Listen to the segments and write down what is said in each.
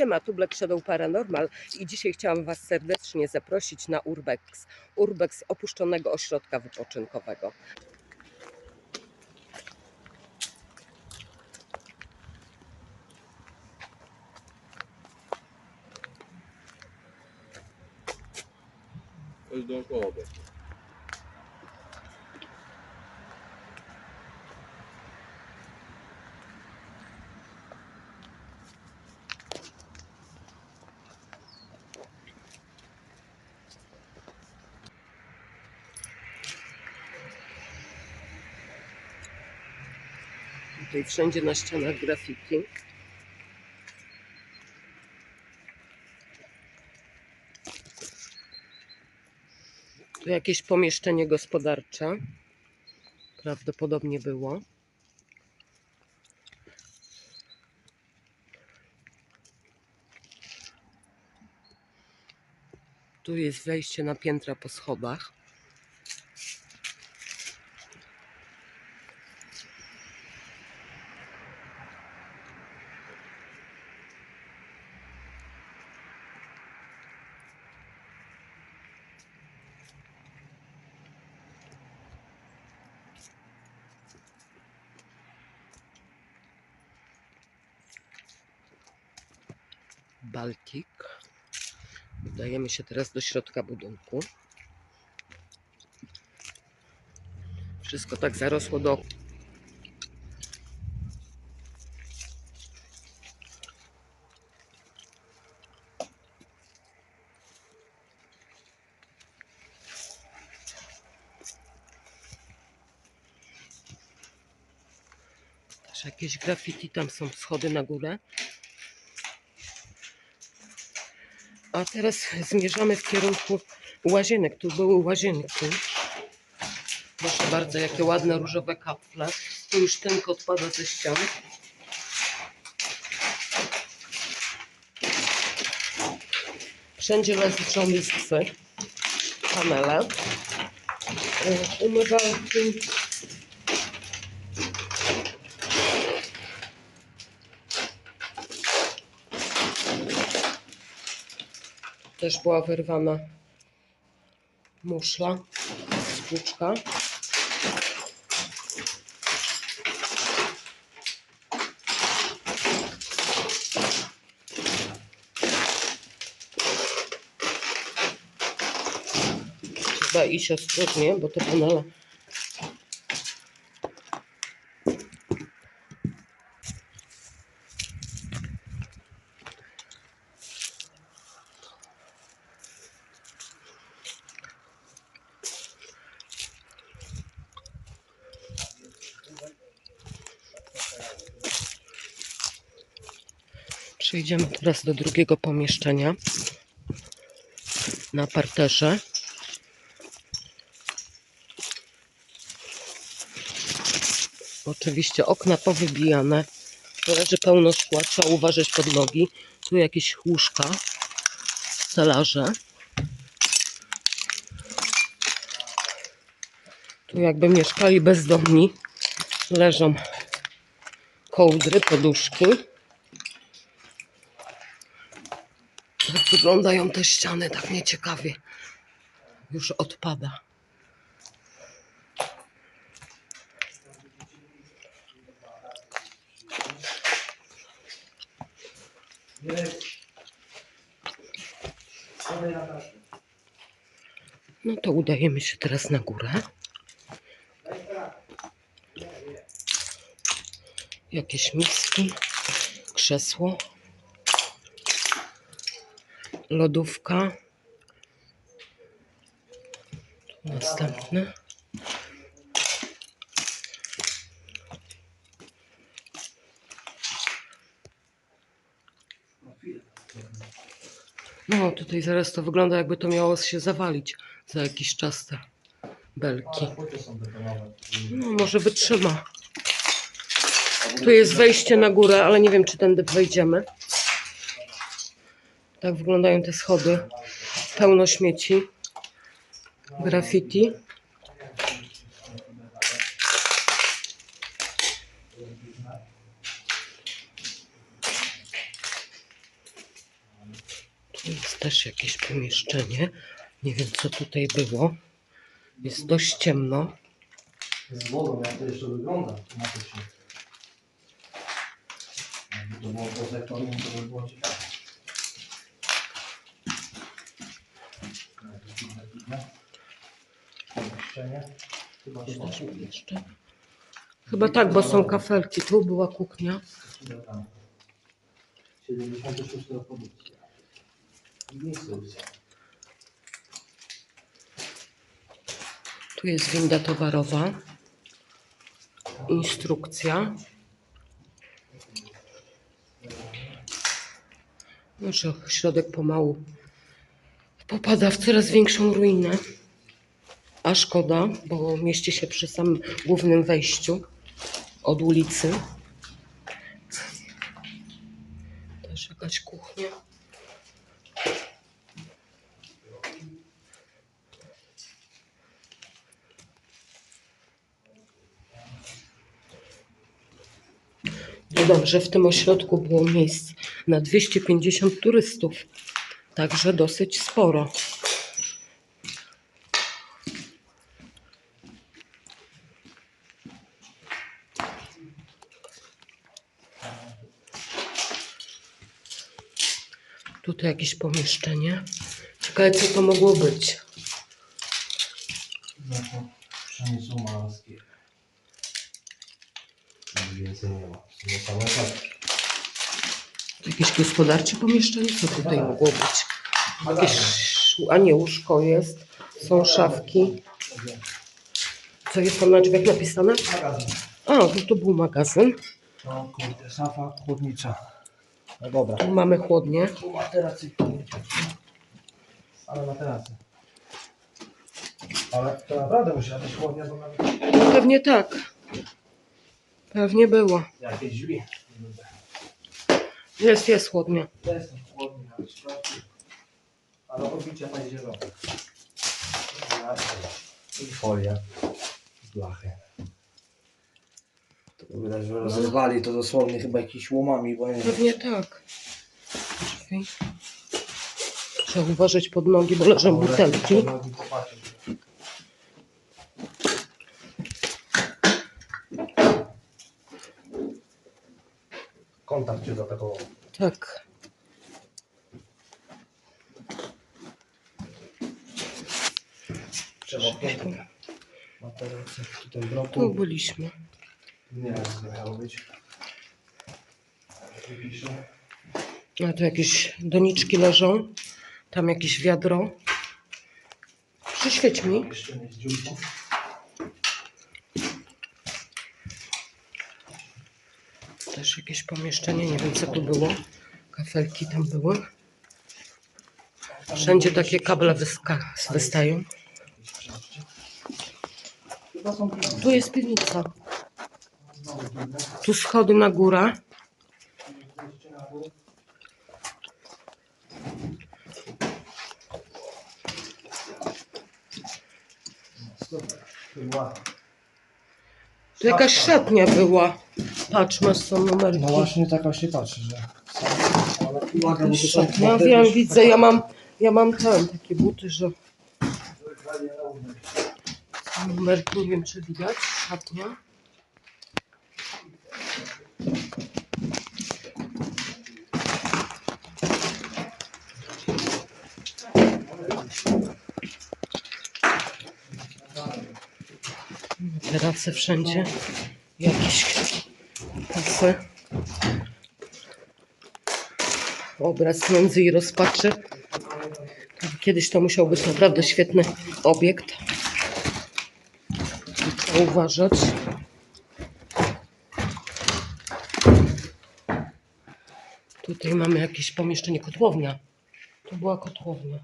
Siema, tu Black Shadow Paranormal i dzisiaj chciałam Was serdecznie zaprosić na Urbex. Urbex opuszczonego ośrodka wypoczynkowego. Jest dookoła Tutaj wszędzie na ścianach grafiki. Tu jakieś pomieszczenie gospodarcze. Prawdopodobnie było. Tu jest wejście na piętra po schodach. Baltik. Udajemy się teraz do środka budynku. Wszystko tak zarosło do. Też jakieś graffiti, tam są schody na górę. A teraz zmierzamy w kierunku łazienek. Tu były łazienki. Proszę bardzo, jakie ładne różowe kafle. Tu już tynk odpada ze ścian. Wszędzie leżą listwy, panele, e, umywalki. Też była wyrwana muszla, spłuczka. Trzeba iść ostrożnie, bo te panele Przejdziemy teraz do drugiego pomieszczenia na parterze. Oczywiście okna powybijane. Leży pełno szkła, trzeba uważać pod nogi. Tu jakieś łóżka, stelaże. Tu jakby mieszkali bezdomni. Leżą kołdry, poduszki. Jak wyglądają te ściany, tak nieciekawie. Już odpada. No to udajemy się teraz na górę. Jakieś miski, krzesło lodówka. Tu następne. No, tutaj zaraz to wygląda, jakby to miało się zawalić za jakiś czas te belki. No, może wytrzyma. Tu jest wejście na górę, ale nie wiem, czy tędy wejdziemy. Tak wyglądają te schody. Pełno śmieci. graffiti. Tu jest też jakieś pomieszczenie. Nie wiem, co tutaj było. Jest dość ciemno. Z wodą, jak to jeszcze wygląda tematycznie. Jakby to było ekwatorium, to by było ciekawe. Chyba jeszcze. Chyba tak, bo są kafelki. Tu była kuchnia. Chyba tam. 76 reprodukcja. Instrukcja. Tu jest winda towarowa. Instrukcja. Może środek pomału popada w coraz większą ruinę. A szkoda, bo mieści się przy samym głównym wejściu od ulicy. Też jakaś kuchnia. Dodam, że w tym ośrodku było miejsc na 250 turystów, także dosyć sporo. Tutaj jakieś pomieszczenie. Ciekawe, co to mogło być. Przemysł więcej nie ma. Jakieś gospodarcze pomieszczenie? Co tutaj mogło być? Jakieś, a nie, łóżko jest. Są szafki. Co jest tam na drzwiach napisane? Magazyn. A, to, to był magazyn. No kurde, szafa chłodnicza. No dobra. Tu mamy chłodnię. Tu chłodnicze. Ale materacje. Ale to naprawdę musiała być chłodnia, bo nawet Pewnie tak. Pewnie było. jakieś drzwi. Jest, jest chłodnia. To jest chłodnia, ale sprawdź. Ale odbicie na zielone. I folia z blachy. To widać, że rozrywali to dosłownie chyba jakimiś łomami, bo nie Pewnie tak. Trzeba uważać pod nogi, bo leżą butelki. Kontakt cię zaatakował. Tak. Trzeba. Materacje, tutaj Tu bloku. byliśmy. Nie wiem, co miało być. Tu. A tu jakieś doniczki leżą. Tam jakieś wiadro. Przyświeć mi. Jeszcze nie z dziurką. Też jakieś pomieszczenie. Nie wiem co tu było. Kafelki tam były. Wszędzie takie kable wyska- wystają. Tu jest piwnica. Tu schody na górę. Tu jakaś szatnia była. Patrz, masz są numerki. No właśnie tak właśnie patrzę, że ale uwaga, bo to są buty, Wiem, widzę, ja mam, ja mam tam takie buty, że numerki nie wiem czy widać. Szatnia. Terasy wszędzie. Jakieś kasy. Obraz nędzy i rozpaczy. Kiedyś to musiał być naprawdę świetny obiekt. Trzeba uważać. Tutaj mamy jakieś pomieszczenie, kotłownia. To była kotłownia.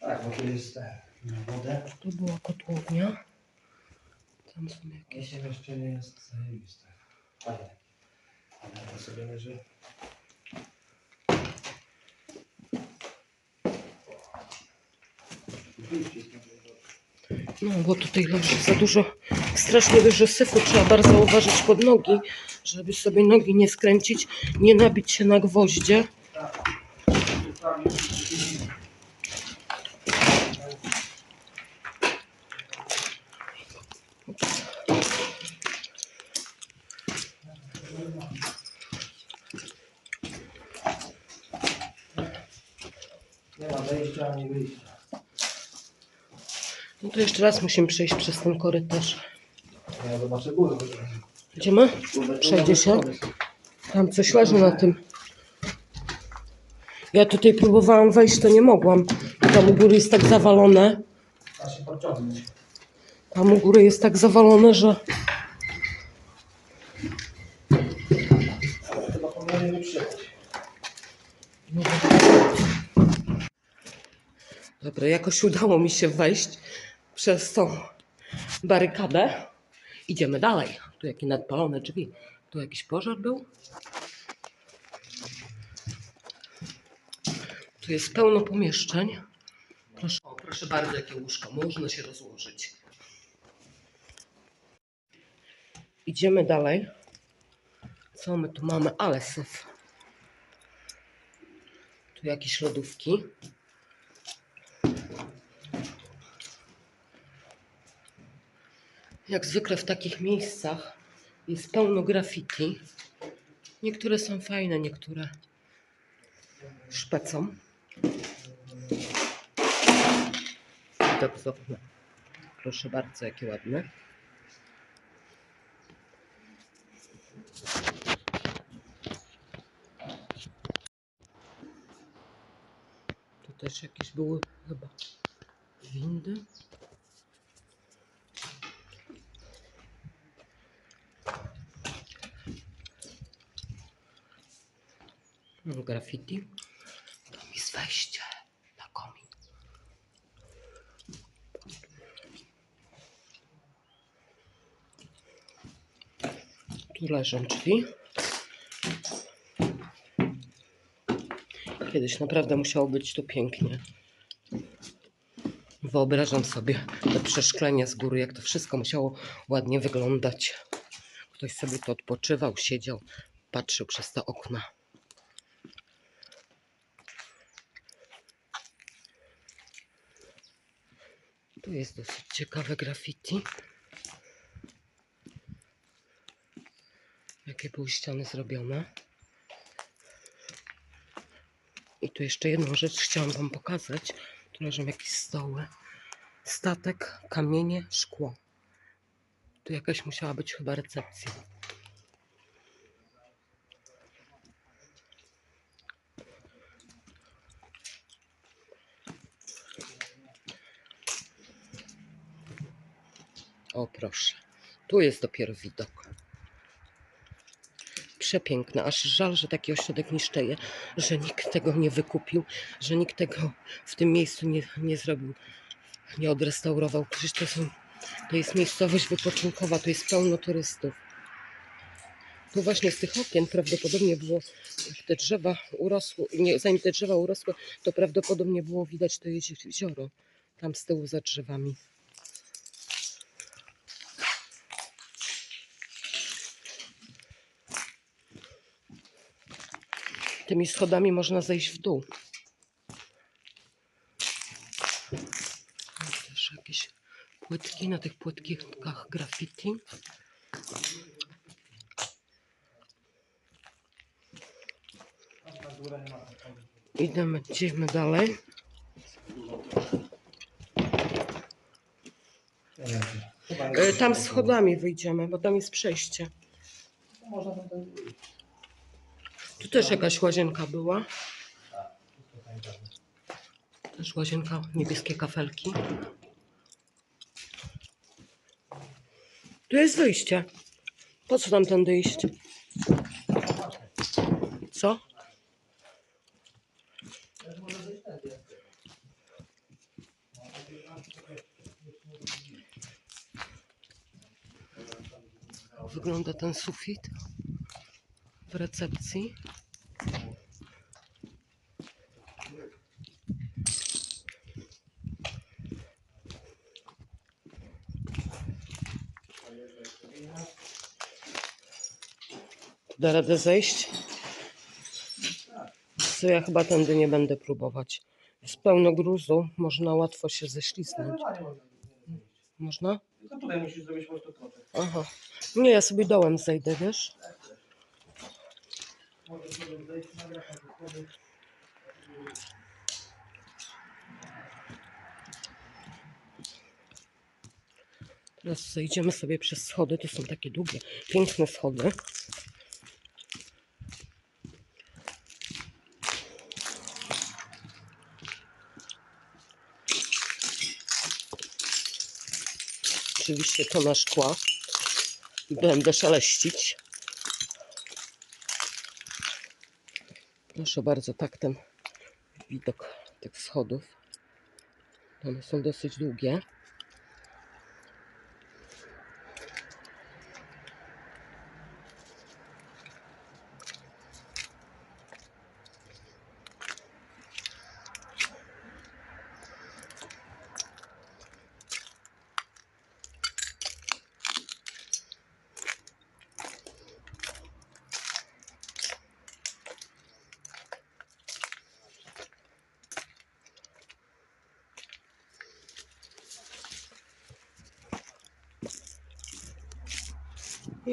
Tak, bo tu jest na wodę. To była kotłownia. Tam są. Jakieś jeszcze nie jest zajebiste. Fajne. Ale to sobie leży. No, bo tutaj leży za dużo, strasznie dużo syfu. Trzeba bardzo uważać pod nogi, żeby sobie nogi nie skręcić, nie nabić się na gwoździe. Nie ma wejścia ani wyjścia. Jeszcze raz musimy przejść przez ten korytarz. Ja zobaczę górę. Idziemy? Przejdzie się? Tam coś leży na tym. Ja tutaj próbowałam wejść, to nie mogłam. Tam u góry jest tak zawalone. Da się podciągnąć. Tam u góry jest tak zawalone, że... Ale chyba powinien nie przyjechać. Dobra, jakoś udało mi się wejść przez tą barykadę. Idziemy dalej. Tu jakie nadpalone drzwi. Tu jakiś pożar był? Tu jest pełno pomieszczeń. Proszę, o, proszę bardzo, jakie łóżko. Można się rozłożyć. Idziemy dalej. Co my tu mamy? Ale syf. Tu jakieś lodówki. Jak zwykle w takich miejscach jest pełno graffiti. Niektóre są fajne, niektóre szpecą. Widok z okna. Proszę bardzo, jakie ładne. Tu też jakieś były chyba windy. Graffiti. Tam jest wejście na komin. Tu leżą drzwi. Kiedyś naprawdę musiało być tu pięknie. Wyobrażam sobie te przeszklenia z góry, jak to wszystko musiało ładnie wyglądać. Ktoś sobie tu odpoczywał, siedział, patrzył przez te okna. Tu jest dosyć ciekawe graffiti. Jakie były ściany zrobione. I tu jeszcze jedną rzecz chciałam Wam pokazać. Tu leżą jakieś stoły. Statek, kamienie, szkło. Tu jakaś musiała być chyba recepcja. O proszę, tu jest dopiero widok. Przepiękne, aż żal, że taki ośrodek niszczeje, że nikt tego nie wykupił, że nikt tego w tym miejscu nie, nie zrobił, nie odrestaurował. Przecież to, są, to jest miejscowość wypoczynkowa, tu jest pełno turystów. Tu właśnie z tych okien prawdopodobnie było, jak te drzewa urosły, nie, zanim te drzewa urosły, to prawdopodobnie było widać to jezioro, tam z tyłu za drzewami. Tymi schodami można zejść w dół. Są Też jakieś płytki, na tych płytkach graffiti. Idziemy, idziemy dalej. E, Tam schodami wyjdziemy, bo tam jest przejście. Można tam też wyjść. Tu też jakaś łazienka była. Też łazienka, niebieskie kafelki. Tu jest wyjście. Po co tam tędy iść? Co? Wygląda ten sufit w recepcji. Da radę zejść? Co ja chyba tędy nie będę próbować. Jest pełno gruzu, można łatwo się ześlizgnąć. Można? Tylko tutaj musisz zrobić po prostu. Aha. Nie, ja sobie dołem zejdę, wiesz? Teraz zejdziemy sobie przez schody. To są takie długie, piękne schody. Oczywiście to na szkła. Będę szaleścić. Proszę bardzo, tak ten widok tych schodów. One są dosyć długie.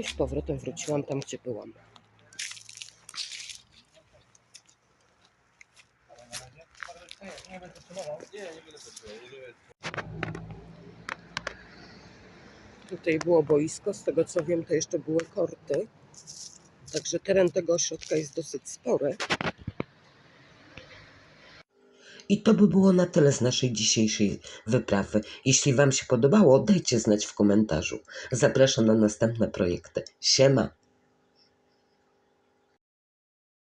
I z powrotem wróciłam tam, gdzie byłam. Tutaj było boisko, z tego co wiem, to jeszcze były korty. Także teren tego ośrodka jest dosyć spory. I to by było na tyle z naszej dzisiejszej wyprawy. Jeśli Wam się podobało, dajcie znać w komentarzu. Zapraszam na następne projekty. Siema!